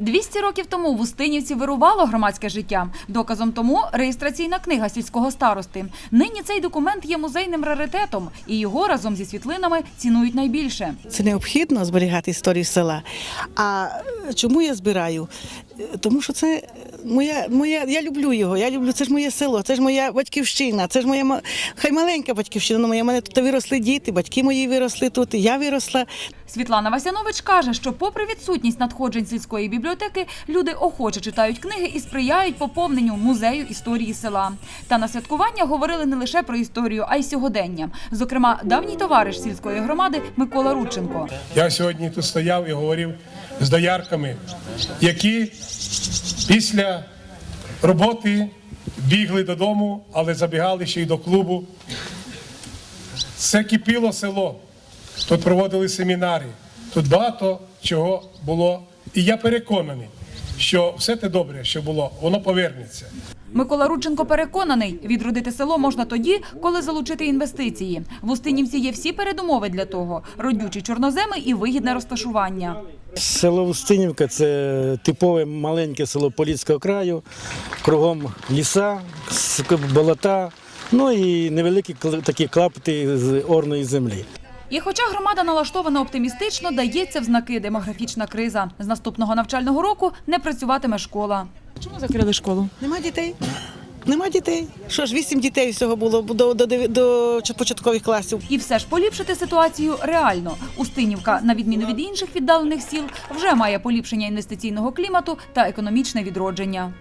200 років тому в Устинівці вирувало громадське життя. Доказом тому реєстраційна книга сільського старости. Нині цей документ є музейним раритетом, і його разом зі світлинами цінують найбільше. Це необхідно зберігати історію села. А чому я збираю? Е, Тому що це моя, моя, я люблю його. Я люблю, це ж моє село, це ж моя батьківщина, це ж моя ма- хай маленька батьківщина. але моя мене тут виросли діти, батьки мої виросли тут, я виросла. Світлана Васянович каже, що, попри відсутність надходжень сільської бібліотеки, люди охоче читають книги і сприяють поповненню музею історії села. Та на святкування говорили не лише про історію, а й сьогодення. Зокрема, давній товариш сільської громади Микола Рудченко. Я сьогодні тут стояв і говорив з доярками, які після роботи бігли додому, але забігали ще й до клубу. Це кипіло село. Тут проводили семінари, тут багато чого було. І я переконаний, що все те добре, що було, воно повернеться. Микола Рудченко переконаний, відродити село можна тоді, коли залучити інвестиції. В Устинівці є всі передумови для того: родючі чорноземи і вигідне розташування. Село Устинівка це типове маленьке село Поліцького краю, кругом ліса, болота, ну і невеликі такі клапти з орної землі. І хоча громада налаштована оптимістично, дається в знаки демографічна криза. З наступного навчального року не працюватиме школа. Чому закрили школу? Нема дітей. Нема дітей. Що ж, вісім дітей всього було до, до, до, до початкових класів. І все ж поліпшити ситуацію реально. Устинівка, на відміну від інших віддалених сіл, вже має поліпшення інвестиційного клімату та економічне відродження.